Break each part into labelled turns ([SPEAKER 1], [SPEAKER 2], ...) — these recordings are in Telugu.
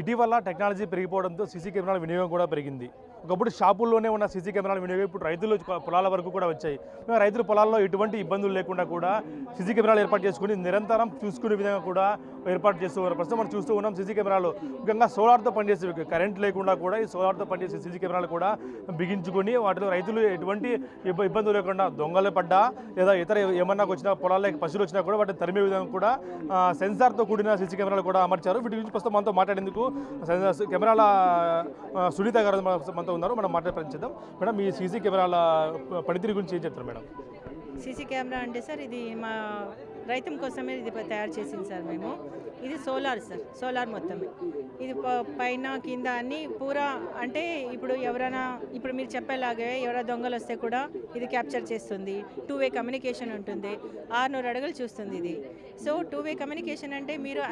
[SPEAKER 1] ఇటీవల టెక్నాలజీ పెరిగిపోవడంతో సీసీ కెమెరాల వినియోగం కూడా పెరిగింది. ఒకప్పుడు షాపుల్లోనే ఉన్న సీసీ కెమెరాలు వినియోగం ఇప్పుడు రైతులు పొలాల వరకు కూడా వచ్చాయి. రైతుల పొలాల్లో ఎటువంటి ఇబ్బందులు లేకుండా కూడా సీసీ కెమెరాలు ఏర్పాటు చేసుకుని నిరంతరం చూసుకునే విధంగా కూడా ఏర్పాటు చేస్తూ ఉన్నారు. ప్రస్తుతం మనం చూస్తూ ఉన్నాం సీసీ కెమెరాలు ముఖ్యంగా సోలార్తో పనిచేసే కరెంట్ లేకుండా కూడా ఈ సోలార్తో పనిచేసే సీసీ కెమెరాలు కూడా బిగించుకొని వాటిలో రైతులు ఎటువంటి ఇబ్బందులు లేకుండా దొంగలు పడ్డా లేదా ఇతర ఏమన్నా వచ్చినా పొలాలకు పశువులు వచ్చినా కూడా వాటిని తరిమే విధంగా కూడా సెన్సార్తో కూడిన సీసీ కెమెరాలు కూడా అమర్చారు. వీటి గురించి ప్రస్తుతం మనతో మాట్లాడేందుకు కెమెరాల సునీత గారు మనతో మనతో ఉన్నారు మనం మాట్లాడే మేడం మీ సీసీ కెమెరాల పనితీరు గురించి ఏం చెప్తారు మేడం?
[SPEAKER 2] సీసీ కెమెరా అంటే సార్ ఇది మా రైతం కోసమే ఇది తయారు చేసింది సార్ మేము. ఇది సోలార్ సార్ సోలార్ మొత్తమే ఇది ప- పైన కింద అన్ని పూరా అంటే ఇప్పుడు ఎవరైనా ఇప్పుడు మీరు చెప్పేలాగే ఎవరైనా దొంగలు వస్తే కూడా ఇది క్యాప్చర్ చేస్తుంది. టూ వే కమ్యూనికేషన్ ఉంటుంది. ఆరునూరు అడుగులు చూస్తుంది ఇది. సో టూ వే కమ్యూనికేషన్ అంటే మీరు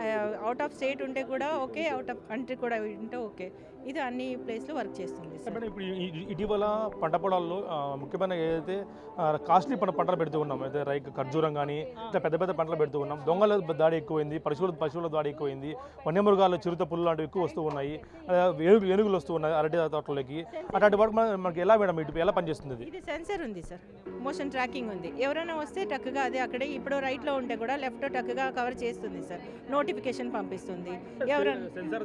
[SPEAKER 2] అవుట్ ఆఫ్ స్టేట్ ఉంటే కూడా ఓకే అవుట్ ఆఫ్ కంట్రీ కూడా ఉంటే ఓకే ఇది అన్ని ప్లేస్లో వర్క్ చేస్తుంది
[SPEAKER 1] మేడం ఇప్పుడు ఇటీవల పంట పొలాల్లో ముఖ్యమైన ఏదైతే కాస్ట్లీ పంట పంటలు పెడుతూ ఉన్నాం అయితే రైక్ ఖర్జూరం కానీ ఇట్లా పెద్ద పెద్ద పంటలు పెడుతూ ఉన్నాం. దొంగల దాడి ఎక్కువైంది పశువుల పశువుల దాడి ఎక్కువైంది వన్యమృగాలు చిరుత పుల్లు లాంటివి ఎక్కువ వస్తూ ఉన్నాయి ఆ, ఏనుగు ఏనుగులు వస్తూ ఉన్నాయి అరటి తోటలోకి. అట్లాంటి మన- మనకి ఎలా మేడం ఇటు ఎలా పనిచేస్తుంది ఇది?
[SPEAKER 2] సెన్సర్ ఉంది సార్. మోషన్ ట్రాకింగ్ ఉంది. ఎవరైనా వస్తే టక్గా అదే అక్కడే ఇప్పుడు రైట్లో ఉంటే కూడా లెఫ్ట్ టక్గా కవర్ చేస్తుంది సార్. నోటిఫికేషన్ పంపిస్తుంది. ఎవరైనా
[SPEAKER 1] సెన్సార్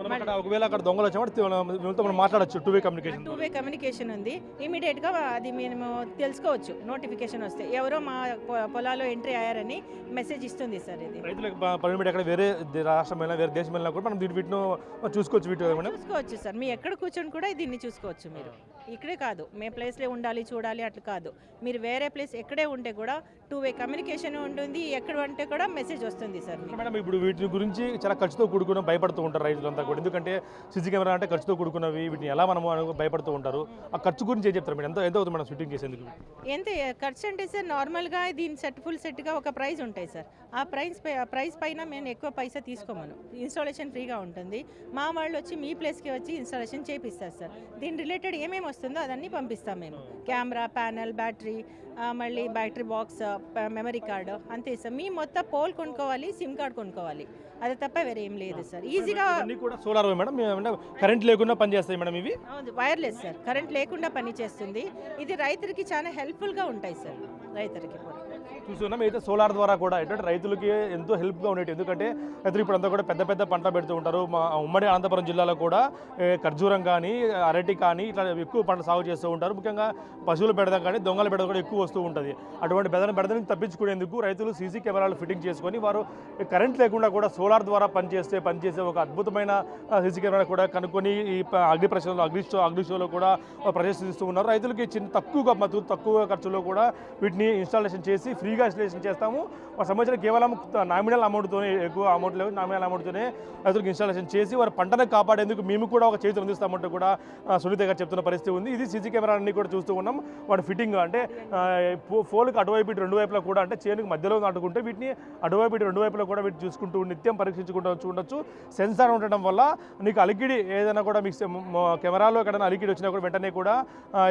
[SPEAKER 1] మనం అక్కడ ఒకవేళ అక్కడ దొంగలు వచ్చినప్పుడు వీళ్ళతో మనం మాట్లాడచ్చు two way communication
[SPEAKER 2] two way communication ఉంది ఇమీడియట్గా అది మేము తెలుసుకోవచ్చు నోటిఫికేషన్ వస్తే. ఎవరో మా పొలాల్లో ఎంట్రీ అయ్యారని మెసేజ్ ఇస్తుంది సార్ ఇది.
[SPEAKER 1] రైతులకు పర్మిట్ ఎక్కడ వేరే రాష్ట్రం వెళ్ళినా వేరే దేశం వెళ్ళినా కూడా మనం దీని వీటిని చూసుకోవచ్చు వీటి
[SPEAKER 2] చూసుకోవచ్చు సార్. మీ ఎక్కడ కూర్చొని కూడా దీన్ని చూసుకోవచ్చు మీరు. ఇక్కడే కాదు. మే ప్లేస్లో ఉండాలి చూడాలి అట్లా కాదు. మీరు వేరే ప్లేస్ ఎక్కడే ఉంటే కూడా టూ వే కమ్యూనికేషన్ ఉంటుంది. ఎక్కడ ఉంటే కూడా మెసేజ్ వస్తుంది సార్
[SPEAKER 1] మేడం ఇప్పుడు వీటి గురించి చాలా ఖర్చుతో కూడుకున్న భయపడుతూ ఉంటారు రైతులంతా కూడా. ఎందుకంటే సీసీ కెమెరా అంటే ఖర్చుతో కూడుకున్నవి వీటిని ఎలా మనం భయపడుతూ ఉంటారు. ఆ ఖర్చు గురించి ఏం చెప్తారు మీరు ఎంత ఎంత అవుతుంది మేడం షూటింగ్ చేసేందుకు?
[SPEAKER 2] ఎంత ఖర్చు అంటే సార్ నార్మల్గా దీని సెట్ ఫుల్ సెట్గా ఒక ప్రైస్ ఉంటాయి సార్. ఆ ప్రైస్ పై ఆ ప్రైస్ పైన మేము ఎక్కువ పైసా తీసుకోమను. ఇన్స్టాలేషన్ ఫ్రీగా ఉంటుంది. మా వాళ్ళు వచ్చి మీ ప్లేస్కి వచ్చి ఇన్స్టాలేషన్ చేపిస్తారు సార్. దీని రిలేటెడ్ ఏమేమి వస్తుందో అదన్నీ పంపిస్తాం మేము. కెమెరా ప్యానల్ బ్యాటరీ మళ్ళీ బ్యాటరీ బాక్స్ మెమరీ కార్డు అంతే సార్. మీ మొత్తం పోల్ కొనుక్కోవాలి సిమ్ కార్డ్ కొనుక్కోవాలి. అది తప్ప వేరే ఏం లేదు సార్. ఈజీగా
[SPEAKER 1] కూడా సోలార్ మేడం. కరెంట్ లేకుండా పనిచేస్తాయి మేడం ఇవి?
[SPEAKER 2] Wireless sir. కరెంట్ లేకుండా పని చేస్తుంది ఇది రైతులకి చాలా హెల్ప్ఫుల్గా ఉంటాయి సార్. రైతులకి కూడా.
[SPEAKER 1] చూస్తున్నాం అయితే సోలార్ ద్వారా కూడా ఏంటంటే రైతులకి ఎంతో హెల్ప్గా ఉండేది ఎందుకంటే రైతులు ఇప్పుడు అంతా కూడా పెద్ద పెద్ద పంట పెడుతూ ఉంటారు. మా ఉమ్మడి అనంతపురం జిల్లాలో కూడా ఖర్జూరం కానీ అరటి కానీ ఇట్లా ఎక్కువ పంట సాగు చేస్తూ ఉంటారు. ముఖ్యంగా పశువులు పెడదాం కానీ దొంగల బెడద కూడా ఎక్కువ వస్తూ ఉంటుంది. అటువంటి బెదన బెడదని తప్పించుకునేందుకు రైతులు సీసీ కెమెరాలు ఫిట్టింగ్ చేసుకొని వారు కరెంట్ లేకుండా కూడా సోలార్ ద్వారా పనిచేస్తే పనిచేసే ఒక అద్భుతమైన సీసీ కెమెరా కూడా కనుక్కొని ఈ అగ్ని ప్రశ్నలో అగ్ని షో అగ్ని షోలో కూడా ప్రదర్శిస్తూ ఉన్నారు. రైతులకి చిన్న తక్కువ మద్దతు తక్కువ ఖర్చులో కూడా వీటిని ఇన్స్టాలేషన్ చేసి ఫ్రీగా ఇన్స్టాలేషన్ చేస్తాము. వారి సంబంధించిన కేవలం నామినల్ అమౌంట్తోనే ఎక్కువ అమౌంట్ లేవు నామినల్ అమౌంట్తోనే రైతులకు ఇన్స్టాలేషన్ చేసి వారి పంటను కాపాడేందుకు మేము కూడా ఒక చేతులు అందిస్తామంటూ కూడా సునీత గారు చెప్తున్న పరిస్థితి ఉంది. ఇది సీసీ కెమెరాలన్నీ కూడా చూస్తూ ఉన్నాం. వాటి ఫిట్టింగ్ అంటే ఫో- ఫోన్కి అటువైపు ఇటు రెండు వైపులా కూడా అంటే చేనుకు మధ్యలో నాటుకుంటే వీటిని అటువైపు ఇటు రెండు వైపులా కూడా వీటిని చూసుకుంటూ నిత్యం పరీక్షించుకుంటూ చూడొచ్చు సెన్సార్ ఉండటం వల్ల నీకు అలికిడి ఏదైనా కూడా మీకు కెమెరాలో ఎక్కడైనా అలికిడి వచ్చినా కూడా వెంటనే కూడా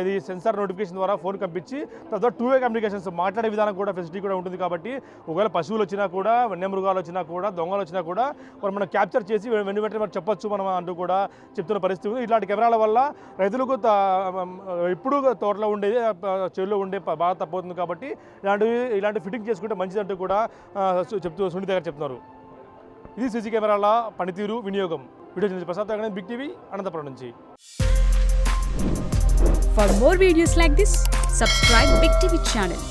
[SPEAKER 1] ఇది సెన్సార్ నోటిఫికేషన్ ద్వారా ఫోన్ పంపించి తర్వాత టూ వే కమ్యూనికేషన్స్ మాట్లాడే విధానం కూడా ఫెసిలిటీ కూడా ఉంటుంది కాబట్టి ఒకవేళ పశువులు వచ్చినా కూడా వన్యమృగాలు వచ్చినా కూడా దొంగలు వచ్చినా కూడా మరి మనం క్యాప్చర్ చేసి వెను వెంటనే మనం చెప్పొచ్చు మనం అంటూ కూడా చెప్తున్న పరిస్థితి ఉంది. ఇట్లాంటి కెమెరాల వల్ల రైతులకు త- ఎప్పుడు తోటలో ఉండేది చెరువులో ఉండే బాగా తప్పవుతుంది కాబట్టి ఇలాంటివి ఇలాంటి ఫిట్టింగ్ చేసుకుంటే మంచిదంటూ కూడా చెప్తూ సునీత గారు చెప్తున్నారు. ఇది సీసీ కెమెరాల పనితీరు వినియోగం. వీడియో నుంచి ప్రసాద్ గారి బిగ్ టీవీ అనంతపురం నుంచి.
[SPEAKER 3] For more videos like this, subscribe Big TV channel.